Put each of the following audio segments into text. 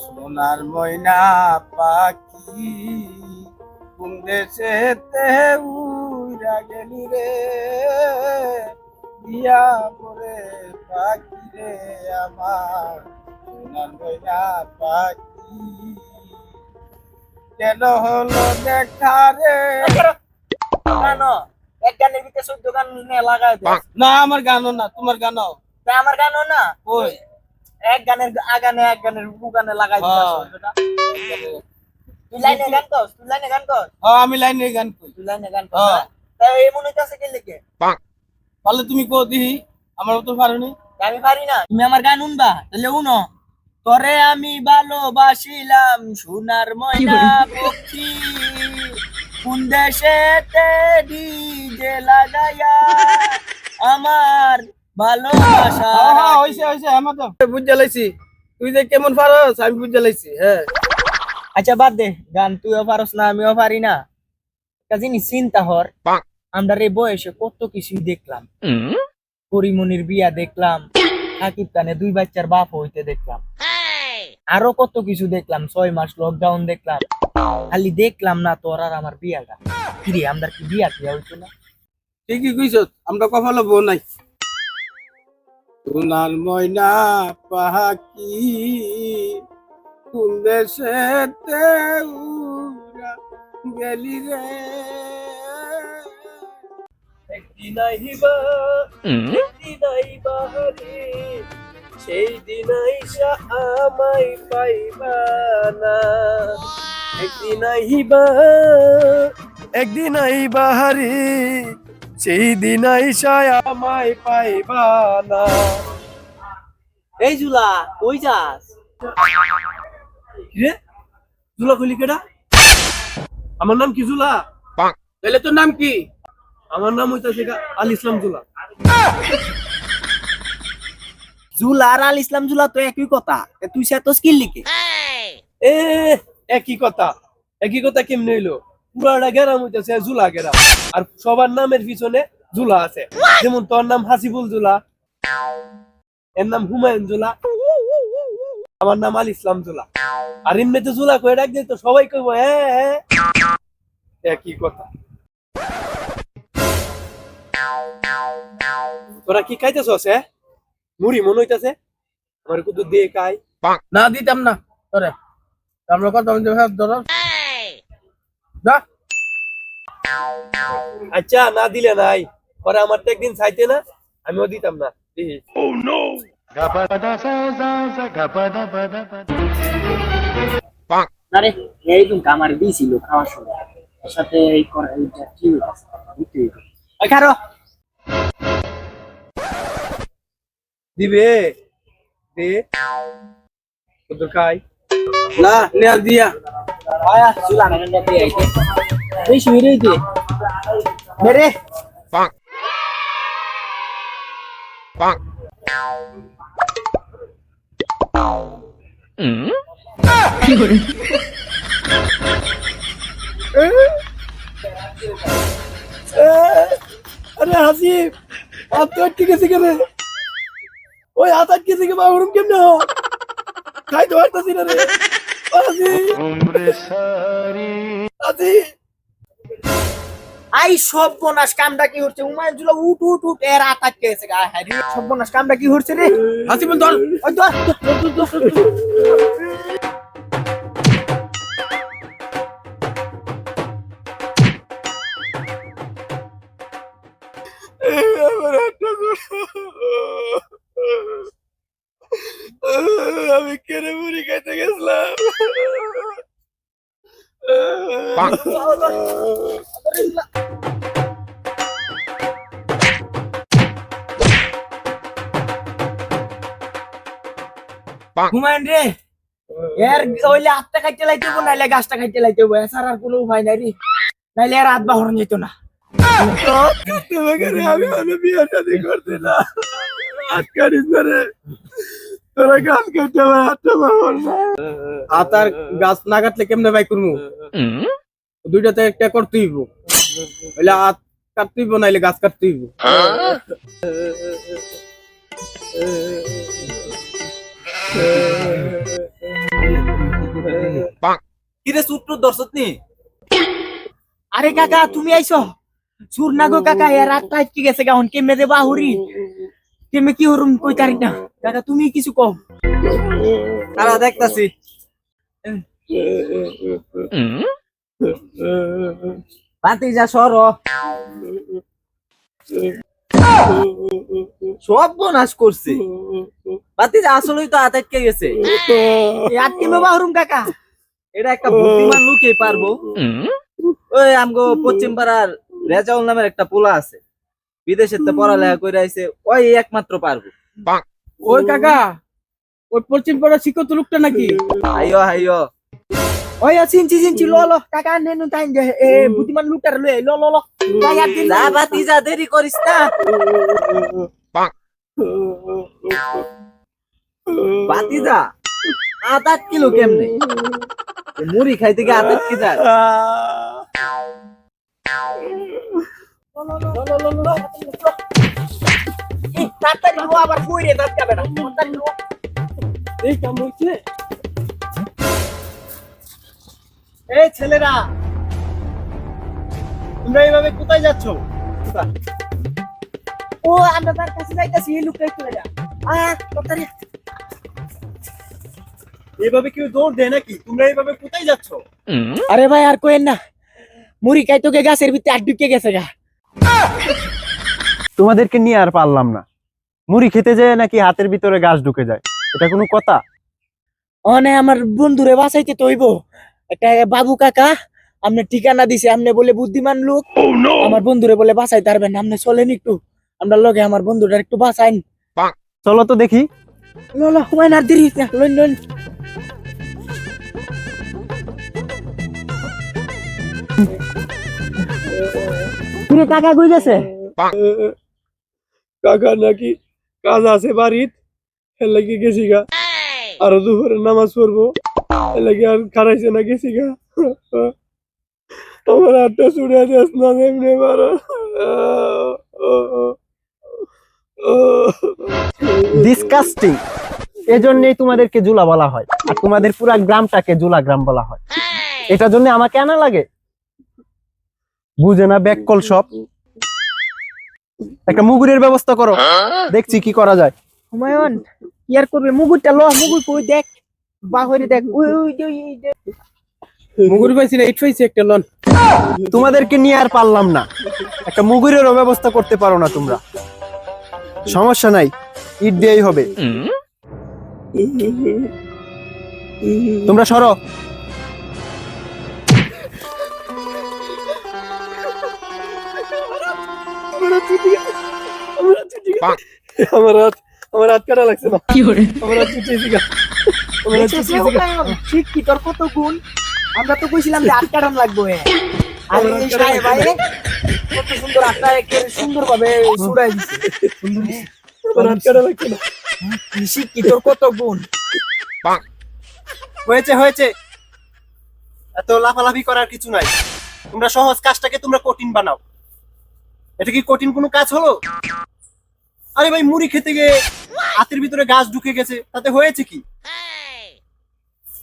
সোনার ময়না পাখি কোন দেশেতে উইরা গেলি রে? দিয়া পরে পাখি রে আমার সোনার ময়না পাখি। কেন হলো দেখা রে? কেন? এক গানের ভিতরে চোদ্দ গান লাগাই দে। না আমার গানও না তোমার গানও। তা আমার গানও না? ওই এক গানের আগানে এক গানের বু গানে লাগাই হ্যাঁ। তুই লাইনে গান কর তুই লাইনে গান কর হ্যাঁ, আমি লাইনে গান করি। তুই লাইনে গান কর হ্যাঁ। তা এই মনে হইতাছে কে লিখে তাহলে তুমি কো দিহি আমার তো পারোনি আমি পারি না। তুমি আমার গান উনবা তাহলে উনো তোরে আমি ভালোবাসিলাম সোনার ময়না পক্ষী। কোন দেশেতে ডিজে লাগাইয়া আমার ভালোবাসা। হ্যাঁ হ্যাঁ হইছে হইছে আমার তো বুঝে লাইছি। তুই যে কেমন পারস আমি বুঝে লাইছি হ্যাঁ। আচ্ছা বাদ দে গান তুইও পারস না আমিও পারি না। একটা চিন্তা হর আমরা এই বয়সে কত কিছুই দেখলাম। পরিমনির বিয়া দেখলাম সাকিব খানে দুই বাচ্চার বাপ হইতে দেখলাম। আরও কত কিছু দেখলাম ছয় মাস লকডাউন দেখলাম। খালি দেখলাম না তোর আর আমার বিয়াটা। কিরে আমরা কি বিয়া টিয়া হইতো না? ঠিকই কইছ আমরা কপালে বউ নাই। সোনার ময়না পাখি কোন উড়া গেলি রে। একদিন আইবা একদিন আইবা রে সেই দিন আইসা আমায় পাইবা না। একদিন আইবা একদিন আইবা হারি সেই দিন আইসায় আমায় পাইবা না। এই জুলা কই যাস? রে জুলা কইলি কেডা? আমার নাম কি জুলা? তাহলে তোর নাম কি? আমার নাম হইতাছে আল ইসলাম জুলা। জুলা আর আল ইসলাম জুলা তো একই কথা। তা তুই সে তো স্কিল লিখে এ একই কথা। একই কথা কেমনে হইল? পুরাটা গেরাম হইতেছে জুলা গেরাম। আর সবার নামের পিছনে জুলা আছে। যেমন তোর নাম হাসিবুল জুলা এর নাম হুমায়ুন জুলা আমার নাম আল ইসলাম জুলা। আর এমনিতে জুলা কয়ে ডাক তো সবাই কইব হ্যাঁ হ্যাঁ একই কথা। তোরা কি খাইতেছ হ্যাঁ মুড়ি মনে হইতাছে? আমার কুদু দে খাই। না দিতাম না। তোরে। আমরা কত ধরো। আচ্ছা না দিলে নাই। পরে আমার তো একদিন চাইতে না আমিও দিতাম না। আরে এই তুমি আমার দিছিল খাওয়ার সময়। সাথে এই করে এইটা কি দিবে? দে। কত খাই না নে দিয়া আয়া চুলা না গন্ডা দিয়ে আইতে এই শুইরে দে মেরে আরে হাসিব হাত তো আটকে গেছে কেন? ওই হাত আটকে গেছে কেন ওরম কেমনে হ খাই তো পারতাছি না রে। আই সব বনাস কামটা কি হচ্ছে? উমায় জুলা উঠ উঠ উঠ এর আতাক কেছে গা হ্যারি সব বনাস কামটা কি হচ্ছে রে? হাসি বল ধর ওই হাতটা আমি কেড়ে মুড়ি খাইতে হুমায়ুন রে। এর ওইলে আটটা খাইতে লাইতে হব নাইলে গাছটা খাইতে লাইতে হব এছাড়া আর কোনো উপায় নাই রে। নাইলে আর হাত বাহরণ যেত না। তোমাকে আমি আমি বিয়ে শাদি করতে না। হাত কাটিস না রে। তোরা গাছ কাটতে আমার হাতটা বাবার না। হাত আর গাছ না কাটলে কেমনে বাই করব দুইটাতে একটা করতে হইব। হইলে হাত কাটতে হইব নাইলে গাছ কাটতে হইব। কিরে সূত্র দর্শক নি আরে কাকা তুমি আইছো? সুর না গো কাকা এর রাত টাইট কি গেছে গাউন কেমনে দে বাহুরি? কেমনে কি হরুম কই তারি না? কাকা তুমি কিছু কও। তারা দেখতাছি। পাতি যা সর। সব বনাশ করছে। যা আসলেই তো আতাইটকে গেছে। আর কেমনে বাহুরুম কাকা? এটা একটা বুদ্ধিমান লোকই পারব। ওই আমগো পশ্চিম পাড়ার রেজাউল নামের একটা পোলা আছে। বিদেশের তো পড়ালেখা করে আইছে ওই একমাত্র পারব। ওই কাকা ওই পশ্চিম পাড়া শিক্ষত লোকটা নাকি? হাইও হাইও ওই চিনছি চিনছি ল ল। কাকা নেনু তাই এ বুদ্ধিমান লোকটার লই ল ল ল। যা বাতি যা দেরি করিস না। যা আট আট কিলো কেমনে? মুড়ি খাইতে গিয়ে আট আট কি যায়? তাড়াতাড়ি আবার কই রে দাঁত কাবে না। তাড়াতাড়ি এই কাম হইছে? এই ছেলেরা তোমরা এইভাবে কোথায় যাচ্ছ? ও আমরা তার কাছে যাইতাছি এই একটু লাগা আয় তাড়াতাড়ি। এইভাবে কেউ দৌড় দেয় নাকি? তোমরা এইভাবে কোথায় যাচ্ছ? আরে ভাই আর কোয়েন না। মুড়ি খাই তোকে গাছের ভিতরে আট ঢুকে গেছে গা। তোমাদেরকে নিয়ে আর পারলাম না। মুড়ি খেতে যায় নাকি হাতের ভিতরে গাছ ঢুকে যায়? এটা কোনো কথা? অনে আমার বন্ধুরে বাঁচাইতে তো হইব। একটা বাবু কাকা আপনি ঠিকানা দিছে আপনি বলে বুদ্ধিমান লোক। আমার বন্ধুরে বলে বাঁচাইতে পারবেন আপনি চলেন একটু। আমরা লগে আমার বন্ধুটার একটু বাঁচাইন। চলো তো দেখি। লো লো হুমায়ুন আর দেরি না। লইন লইন। কিরে কাকা কই গেছে? কাকা নাকি কাজ আছে বাড়িত এর লাগি গেছি গা। আর দুপুরে নামাজ পড়ব এর লাগি আর খারাইছে না গেছি গা। আমার হাতটা ছুড়ে দিস না এমনি মারো ডিসকাস্টিং এজন্যই তোমাদেরকে জুলা বলা হয় আর তোমাদের পুরা গ্রামটাকে জুলা গ্রাম বলা হয়। এটার জন্য আমাকে আনা লাগে? বুঝে না ব্যাককল সব। একটা মুগুরের ব্যবস্থা করো। দেখছি কি করা যায়। হুমায়ুন কি আর করবে। মুগুরটা লো মুগুর কই দেখ। বাহরে দেখ। ওই ওই যে, ওই মুগুর পাইছি না ইট পাইছি একটা লন। তোমাদেরকে নিয়ে আর পারলাম না। একটা মুগুরেরও ব্যবস্থা করতে পারো না তোমরা। সমস্যা নাই ইট দিয়েই হবে। তোমরা সরো। আমার হাত আমার হাত কাটা লাগছে না। আমার হাত ছুটিয়েছি আমার হাত দেখছিস রে ছুটিয়েছি গা। হুমায়ুন? ঠিক কি? তোর কত গুণ? আমরা তো কইছিলাম যে লাগবে। আর ভাই কত সুন্দর ভাবে ছুড়াই দিছে। আমার হাত কাটা লাগছে না। শিক্ষি তোর কত গুণ? হয়েছে হয়েছে। এত লাফালাফি করার কিছু নাই। তোমরা সহজ কাজটাকে তোমরা কঠিন বানাও। এটা কি কঠিন কোনো কাজ হলো? আরে ভাই, মুড়ি খেতে গিয়ে হাতের ভিতরে গাছ ঢুকে গেছে, তাতে হয়েছে কি?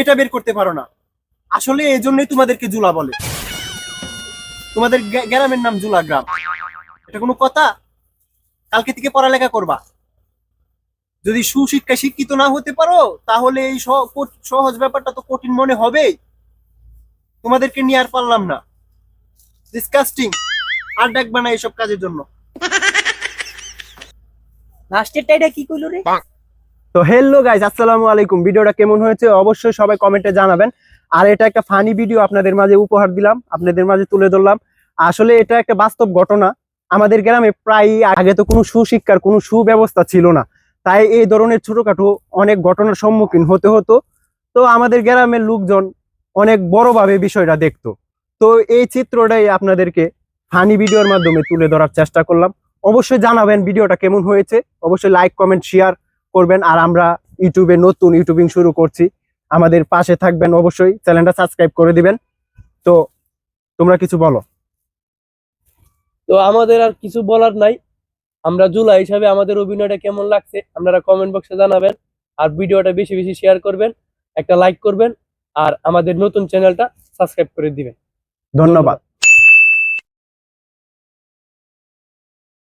এটা বের করতে পারো না। আসলে এই জন্যই তোমাদেরকে জুলা বলে। তোমাদের গ্রামের নাম জুলা গ্রাম। এটা কোনো কথা? কালকে থেকে পড়ালেখা করবা। যদি সুশিক্ষায় শিক্ষিত না হতে পারো, তাহলে এই সহজ ব্যাপারটা তো কঠিন মনে হবেই। তোমাদেরকে নিয়ে আর পারলাম না। ডিসকাস্টিং আর ডাকবে না এইসব কাজের জন্য। লাস্টেরটা এটা কি কইলো রে? তো হ্যালো গাইজ আসসালামু আলাইকুম। ভিডিওটা কেমন হয়েছে অবশ্যই সবাই কমেন্টে জানাবেন। আর এটা একটা ফানি ভিডিও আপনাদের মাঝে উপহার দিলাম আপনাদের মাঝে তুলে ধরলাম। আসলে এটা একটা বাস্তব ঘটনা। আমাদের গ্রামে প্রায় আগে তো কোনো সুশিক্ষার কোনো সুব্যবস্থা ছিল না। তাই এই ধরনের ছোটখাটো অনেক ঘটনার সম্মুখীন হতে হতো। তো আমাদের গ্রামের লোকজন অনেক বড়ভাবে বিষয়টা দেখতো। তো এই চিত্রটাই আপনাদেরকে ফানি ভিডিওর মাধ্যমে তুলে ধরার চেষ্টা করলাম। অবশ্যই জানাবেন ভিডিওটা কেমন হয়েছে। অবশ্যই লাইক কমেন্ট শেয়ার করবেন। আর আমরা ইউটিউবে নতুন ইউটিউবিং শুরু করছি। আমাদের পাশে থাকবেন অবশ্যই। চ্যানেলটা সাবস্ক্রাইব করে দিবেন। তো তোমরা কিছু বলো। তো আমাদের আর কিছু বলার নাই। আমরা জুলাই হিসাবে আমাদের অভিনয়টা কেমন লাগছে আপনারা কমেন্ট বক্সে জানাবেন। আর ভিডিওটা বেশি বেশি শেয়ার করবেন। একটা লাইক করবেন। আর আমাদের নতুন চ্যানেলটা সাবস্ক্রাইব করে দিবেন। ধন্যবাদ।